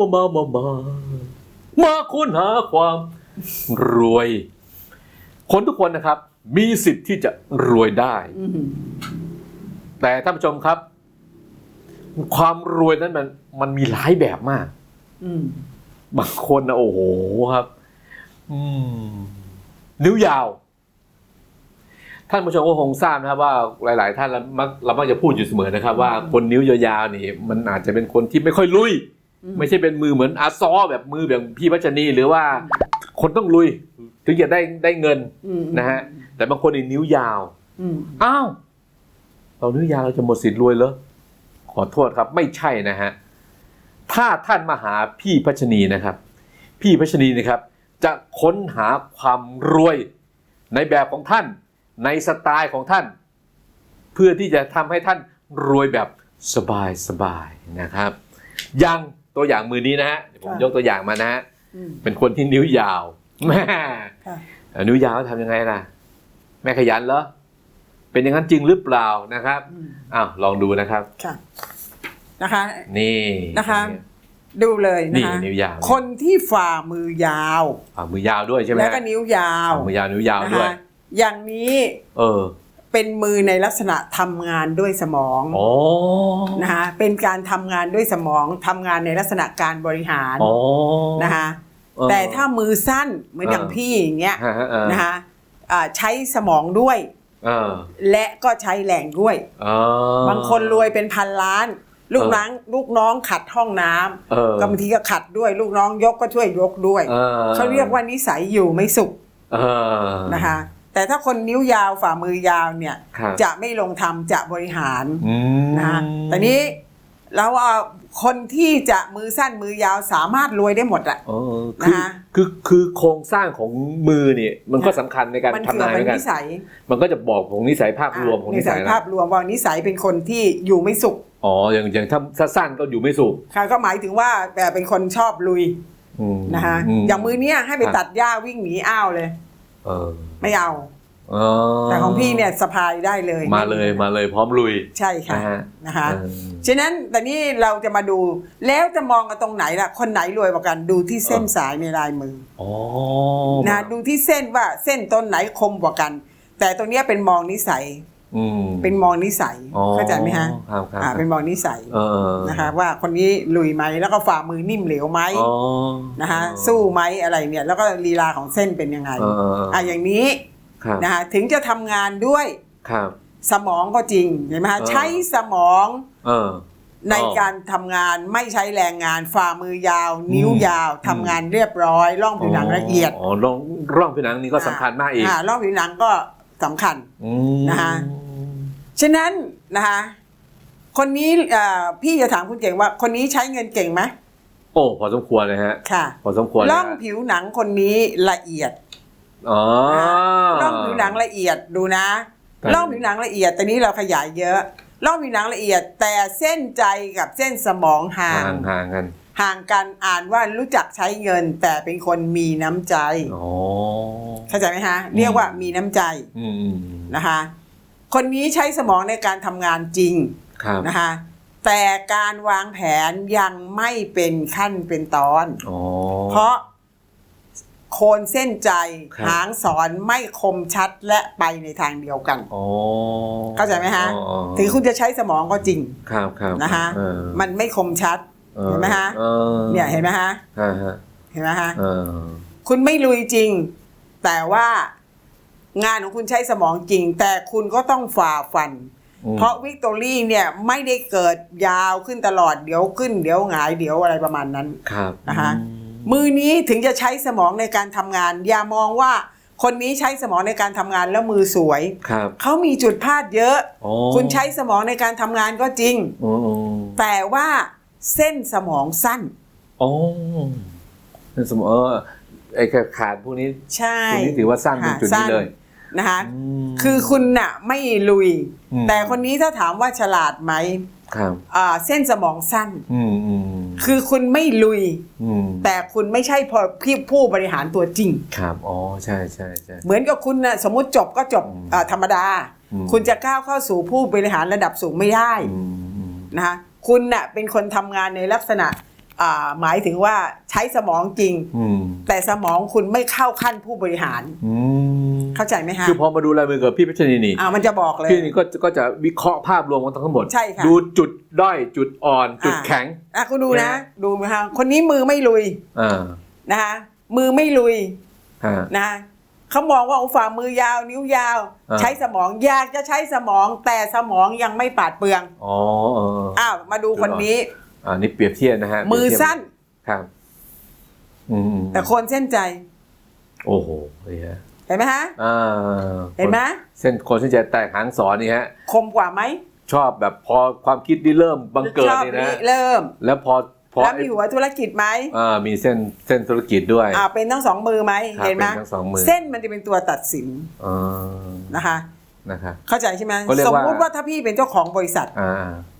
มามามามามาค้นหาความรวย คนทุกคนนะครับ มีสิทธิ์ที่จะรวยได้ แต่ท่านผู้ชมครับ ความรวยนั้นมันมันมีหลายแบบมากบางคนนะโอ้โหครับนิ้วยาว ท่านผู้ชมก็คงทราบนะครับ ว่าหลาย ๆ ท่านเรามักเรามักจะพูดอยู่เสมอนะครับ ว่าคนนิ้วยาวๆนี่ มันอาจจะเป็นคนที่ไม่ค่อยลุย ไม่ใช่เป็นมือเหมือนอาซอแบบมือแบบพี่พัชนีหรือว่าคนต้องลุยถึงจะได้ได้เงินอืมนะฮะแต่บางคนนี่นิ้วยาวอืมอ้าวเรานิ้วยาวเราจะหมดสิทธิ์รวยเหรอขอโทษครับ ไม่ใช่นะฮะถ้าท่านมาหาพี่พัชนีนะครับ พี่พัชนีนะครับ จะค้นหาความรวยในแบบของท่าน ในสไตล์ของท่าน เพื่อที่จะทำให้ท่านรวยแบบสบายสบายๆนะครับอยัง ตัวอย่างมือนี้นะฮะเดี๋ยวผมยกตัวอย่างมานะฮะอืมเป็นคนที่นิ้วยาวแม่ค่ะเอ่อนิ้วยาวทำยังไงล่ะ แม่ขยันเหรอเป็นอย่างนั้นจริงหรือเปล่านะครับอืมอ้าวลองดูนะครับค่ะนะคะ นี่นะคะ ดูเลยนะนี่คะนิ้วยาว คนที่ฝ่ามือยาวฝ่ามือยาวด้วยใช่ไหมแล้วก็นิ้วยาวฝ่ามือยาวนิ้วยาวนะด้วยคะอย่างนี้ เออ เป็นมือในลักษณะทำงานด้วยสมองอ๋อนะคะเป็นการทำงานด้วยสมองทำงานในลักษณะการบริหารอ๋อนะคะเออแต่ถ้ามือสั้นเหมือนอย่างเออพี่อย่างเงี้ยฮะฮะเออนะคะอ่าใช้สมองด้วยเออและก็ใช้แรงด้วยอ๋อบางคนรวยเป็นพันล้าน ลูกเออน้องลูกน้องขัดห้องน้ำเออก็บางทีก็ขัดด้วย ลูกน้องยกก็ช่วยยกด้วยออเขาเรียกว่านิสัยอยู่ไม่สุขเออนะคะ แต่ถ้าคนนิ้วยาวฝ่ามือยาวเนี่ยครับจะไม่ลงทำจะบริหารอืม นะคะแต่นี้เราเอาคนที่จะมือสั้นมือยาวสามารถรวยได้หมดอะ เออคือนะคะ คือคือโครงสร้างของมือเนี่ยมันก็สำคัญในการมันทำเกี่ยวนายเหกัมือนกัน นิสัยมันก็จะบอกของนิสัยภาพรวมของนินิสัสัยยภานะพรวมว่านิสัยเป็นคนที่อยู่ไม่สุขอ๋ออย่างอย่างถ้าถ้าสั้นก็อยู่ไม่สุขค่ะก็หมายถึงว่าแต่เป็นคนชอบลุยอืมนะคะมอย่างมือเนี้ยให้ไปครับ ตัดหญ้าวิ่งหนีอ้าวเลย เออไม่เอาอ๋อแต่ของพี่เนี่ยสะพายได้เลยมาเลยมาเลยพร้อมลุย ใช่ค่ะนะฮะนะคะเออ ฉะนั้นแต่นี่เราจะมาดูแล้วจะมองกันตรงไหนล่ะ คนไหนรวยกว่ากันดูที่เส้นเออ สายในลายมืออ๋อนะดูที่เส้นว่าเส้นต้นไหนคมกว่ากัน แต่ตรงเนี้ยเป็นมองนิสัยอืม เป็นมองนิสัยอ๋อเข้าใจไหมฮะครับครับอ่าเป็นมองนิสัยเออนะคะว่าคนนี้ลุยไหมแล้วก็ฝ่ามือนิ่มเหลวไหมอ๋อนะคะสู้ไหมอะไรเนี่ยแล้วก็ลีลาของเส้นเป็นยังไงเออเออเอออะอย่างนี้ครับนะคะถึงจะทำงานด้วยครับสมองก็จริงเห็นไหมฮะเออใช้สมองเออในอ๋อการทำงานไม่ใช้แรงงานฝ่ามือยาว นิ้วอืมยาวทำงานเรียบร้อยร่องผิวหนังละเอียดอ๋อร่องร่องผิวหนังนี่ก็สำคัญมากอีกอ่าร่องผิวหนังก็สำคัญอืมนะคะ ฉะนั้นนะคะคนนี้เอ่อพี่จะถามคุณเก่งว่า คนนี้ใช้เงินเก่งไหมโอ้พอสมควรเลยฮะค่ะพอสมควรเลยร่องฮะผิวหนังคนนี้ละเอียดอ๋อร่องผิวหนังละเอียดดูนะครับร่องผิวหนังละเอียดแต่นี้เราขยายเยอะร่องผิวหนังละเอียด แต่เส้นใจกับเส้นสมองห่าห่างงห่างกันห่างกันอ่านว่ารู้จักใช้เงิน แต่เป็นคนมีน้ำใจอ๋อเข้าใจไหมฮะเรียกว่ามีน้ำใจอืมอืมนะคะ คนนี้ใช้สมองในการทำงานจริงครับนะคะแต่การวางแผนยังไม่เป็นขั้นเป็นตอนอ๋อเพราะโคนเส้นใจครับหางสอนไม่คมชัดและไปในทางเดียวกันอ๋อเข้าใจไหมฮะอ๋ออ๋อถึงคุณจะใช้สมองก็จริงครับครับนะคะเออมันไม่คมชัดออเห็นไหมฮะออเนี่ยเห็นไหมฮะฮะฮะเห็นไหมฮะเออคุณไม่ลุยจริง แต่ว่า งานของคุณใช้สมองจริง แต่คุณก็ต้องฝ่าฟันอืมเพราะวิกตอรี่เนี่ยไม่ได้เกิดยาวขึ้นตลอดเดี๋ยวขึ้นเดี๋ยวหงายเดี๋ยวอะไรประมาณนั้นครับนะคะอืมมือนี้ถึงจะใช้สมองในการทำงาน อย่ามองว่าคนนี้ใช้สมองในการทำงานแล้วมือสวยครับเขามีจุดพลาดเยอะอ๋อคุณใช้สมองในการทำงานก็จริงอืมอืมแต่ว่าเส้นสมองสั้นอ๋อนั่นสมมติเออไอ้ขาดพวกนี้ใช่พวกนี้ถือว่าสั้นตรงจุดนี้เลย นะคะมคือคุณน่ะไม่ลุยอืมแต่คนนี้ถ้าถามว่าฉลาดไหมครับอ่าเส้นสมองสั้นอืมอืมคือคุณไม่ลุยอืมแต่คุณไม่ใช่พอพี่ผู้บริหารตัวจริง ครับอ๋อใช่ใช่ใช่เหมือนกับคุณนะสมมุติจบก็จบอืมอ่าธรรมดาอืมคุณจะก้าวเข้าสู่ผู้บริหารระดับสูงไม่ได้อืมอืมนะคะคุณน่ะเป็นคนทำงานในลักษณะอ่าหมายถึงว่าใช้สมองจริงอืมแต่สมองคุณไม่เข้าขั้นผู้บริหารอืม เข้าใจไหมฮะคือพอมาดูลายมือกับพี่พัชนีนี่อ่ามันจะบอกเลยพี่นี่ก็ก็จะวิเคราะห์ภาพรวมของทั้งหมดใช่ค่ะดูจุดด้อยจุดอ่อน จุดอ่าแข็งอะคุณดูนะนะดูนะคะคนนี้มือไม่ลุยอ่านะคะมือไม่ลุยฮะนะเขามองว่าโอ้ฝ่ามือยาว นิ้วยาวอ่าใช้สมองอยากจะใช้สมองแต่สมองยังไม่ปราดเปลืองอ๋อเอออ้าวมาดูคนนี้อ่านี่เปรียบเทียบนะฮะมือเปรียบเทียบสั้นครับอืมแต่คนเส้นใจ โอ้โหนี่ฮะ เห็นไหมฮะอ่าเห็นไหมเส้นคนเส้นใจแตกหางสอนนี่ฮะ คมกว่าไหม ชอบแบบพอความคิดที่เริ่มบังเกิดชอบนี่นะเริ่ม แล้วพอพอแล้วมีหัวธุรกิจไหมอ่ามีเส้นเส้นธุรกิจด้วยอ่าเป็นทั้งสองมือไหมครับเห็นไหมเป็นทั้งสองมือเส้นมันจะเป็นตัวตัดสินอ่านะคะนะครับเข้าใจใช่ไหมก็เรียกสมว่ามุติว่าถ้าพี่เป็นเจ้าของบริษัทอ่า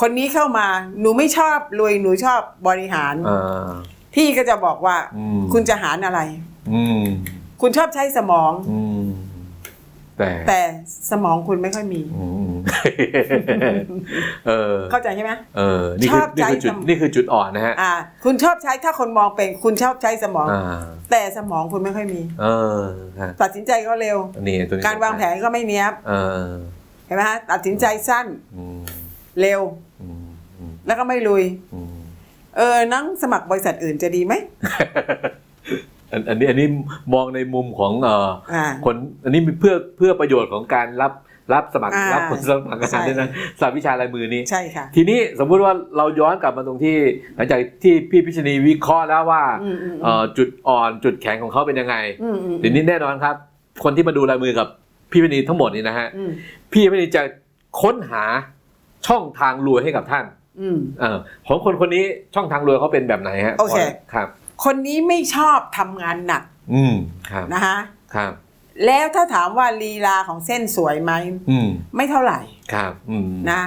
คนนี้เข้ามาหนูไม่ชอบรวยหนูชอบบริหารอ่าพี่ก็จะบอกว่าอืมคุณจะหารอะไรอืม คุณชอบใช้สมอง อืมแต่แต่สมองคุณไม่ค่อยมี อืมเออเข้าใจใช่ไหม เออนี่คือชอบนี่คือใจจุดสม นี่คือจุดอ่อนนะฮะอ่า คุณชอบใช้ถ้าคนมองเป็น คุณชอบใช้สมอง อ่าแต่สมองคุณไม่ค่อยมี เออฮะตัดสินใจก็เร็วนี่ตัวนี้การวางแผนก็ไม่เนี้ยบเออเห็นไหมฮะตัดสินใจสั้นอืมเร็วอืมอืมแล้วก็ไม่ลุย อืมเออนั่งสมัครบริษัทอื่นจะดีไหม อันอันนี้อันนี้มองในมุมของเอ่ออ่า คนอันนี้เพื่อเพื่อประโยชน์ของการรับรับสมัครอ่ารับคนสมัครงาใช่นด้วยนะสาวิชาลายมือนี้ ใช่ค่ะ ทีนี้สมมุติว่าเราย้อนกลับมาตรงที่ หลังจากที่พี่พิชณีวิเคราะห์แล้วว่าอืมอืมเอ่อจุดอ่อนจุดแข็งของเขาเป็นยังไงอืมอืมทีนี้แน่นอนครับ คนที่มาดูลายมือกับพี่พิชณีทั้งหมดนี้นะฮะอืมพี่พิชณีจะค้นหาช่องทางรวยให้กับท่านอืม เออของคนคนนี้ช่องทางรวยเขาเป็นแบบไหนฮะโอเคครับ คนนี้ไม่ชอบทำงานหนักอืมครับนะคะครับ แล้วถ้าถามว่าลีลาของเส้นสวยไหมอืมไม่เท่าไหร่ครับอืมนะ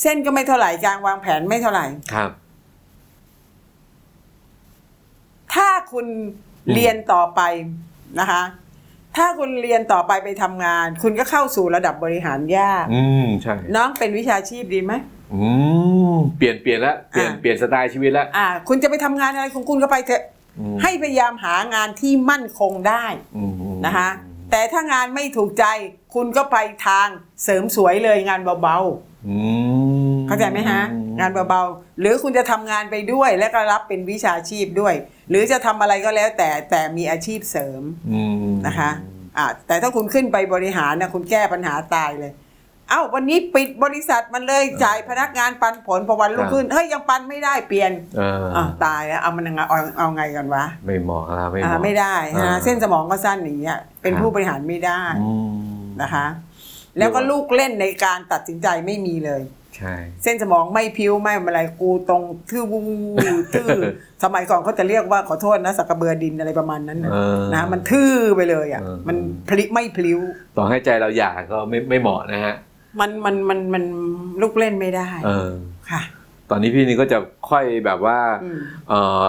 เส้นก็ไม่เท่าไหร่การวางแผนไม่เท่าไหร่ ครับ ถ้าคุณอืมเรียนต่อไปนะคะ ถ้าคุณเรียนต่อไปไปทำงาน คุณก็เข้าสู่ระดับบริหารยากอืมใช่น้องเป็นวิชาชีพดีไหม อืมเปลี่ยนเปลี่ยนแล้วเปลี่ยนอ่า เปลี่ยนสไตล์ชีวิตแล้วอ่า คุณจะไปทำงานอะไรของคุณก็ไปเถอะอืม ให้พยายามหางานที่มั่นคงได้อืมนะคะแต่ถ้างานไม่ถูกใจคุณก็ไปทางเสริมสวยเลยงานเบาอืมๆเข้าใจไหมฮะ งานเบาๆหรือคุณจะทำงานไปด้วยและก็รับเป็นวิชาชีพด้วย หรือจะทำอะไรก็แล้วแต่แต่มีอาชีพเสริมอืมนะคะอ่าแต่ถ้าคุณขึ้นไปบริหารนะคุณแก้ปัญหาตายเลย เอ้าวันนี้ปิดบริษัทมันเลยจ่ายพนักงานปันผลพอวันรุ่งขึ้นเฮ้ยยังปันไม่ได้เปลี่ยนเอออ่าตายแล้วเอามันยังไงเอาเอาไงกันวะไม่เหมาะแล้วไม่เหอ่ามาะไม่ได้อ่านะเส้นสมองก็สั้นอย่างเงี้ยเป็นครับผู้บริหารไม่ได้อืมนะคะ แล้วก็ลูกเล่นในการตัดสินใจไม่มีเลยใช่เส้นสมองไม่พิ้วไม่อะไรกูตรงทื่อวูทื่อสมัยก่อนเขาจะเรียกว่าขอโทษนะสักกระเบือดินอะไรประมาณนั้นนะเออนะมันทื่อไปเลยอะเออมันพลิไม่พลิ้ว ต่อให้ใจเราอยากก็ไม่ไม่เหมาะนะฮะ มันมันมันมันลูกเล่นไม่ได้เออค่ะ ตอนนี้พี่นี่ก็จะค่อยแบบว่าอืมเอ่อ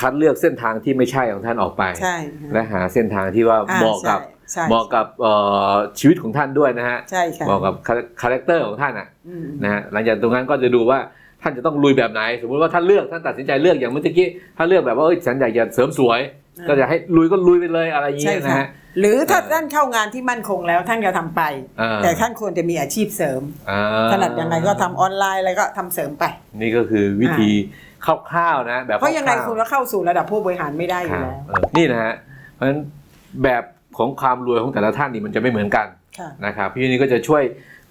คัดเลือกเส้นทางที่ไม่ใช่ของท่านออกไปใช่และหาเส้นทางที่ว่าอ่เหมาะกับใช่เหมาะกับเอ่อชีวิตของท่านด้วยนะฮะใช่ค่ะเหมาะกับคาแรคเตอร์ของท่านอะอืมนะฮะหลังจากตรงนั้นก็จะดูว่าท่านจะต้องลุยแบบไหน สมมุติว่าท่านเลือกท่านตัดสินใจเลือกอย่างเมื่อกี้ถ้าเลือกแบบว่าเอ้ยฉันอยากจะเสริมสวยอ่า ก็จะให้ลุยก็ลุยไปเลยอะไรอย่างใช่เงี้ยนะค่ะฮะหรือถ้าเออท่านเข้างานที่มั่นคงแล้วท่านก็ทำไปอ่าแต่ท่านควรจะมีอาชีพเสริมอ่าถนัดยังไงก็ทำออนไลน์อะไรก็ทำเสริมไป นี่ก็คือวิธีคร่าวๆนะแบบเพราะยังไงร่วๆคุณก็เข้าสู่ระดับผู้บริหารไม่ได้อคยู่รับแล้วเออนี่นะฮะเพราะฉะนั้นแบบของความรวยของแต่ละท่านนี่มันจะไม่เหมือนกันค่ะนะครับพี่นี่ก็จะช่วย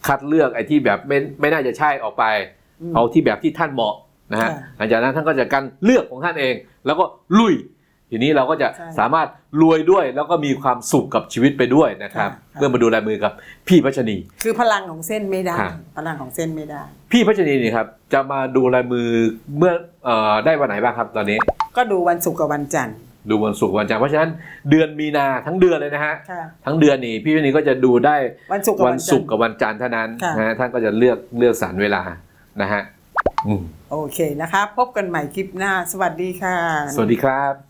คัดเลือกไอ้ที่แบบไม่ไม่น่าจะใช่ออกไปอืมเอาที่แบบที่ท่านเหมาะนะฮะค่ะหลังจากนั้นท่านก็จะการเลือกของท่านเอง แล้วก็ลุย ทีนี้เราก็จะใช่สามารถรวยด้วยแล้วก็มีความสุขกับชีวิตไปด้วยนะครับค่ะเมื่อมาดูลายมือกับพี่พัชนี คือพลังของเส้นไม่ได้ครับพลังของเส้นไม่ได้ พี่พัชนีนี่ครับจะมาดูลายมือเมื่อเอ่อได้วันไหนบ้างครับตอนนี้ ก็ดูวันศุกร์กับวันจันทร์ดูวันศุกร์วันจันทร์เพราะฉะนั้นเดือนมีนาทั้งเดือนเลยนะฮะค่ะทั้งเดือนนี่พี่พัชนีก็จะดูได้วันศุกร์กับวัวันนศุจักนทร์ร์กับวันจันทร์เท่านั้นค่ะนะฮะท่านก็จะเลือกเลือกสรรเวลานะฮะอืมโอเคนะคะ พบกันใหม่คลิปหน้า สวัสดีค่ะ สวัสดีครับ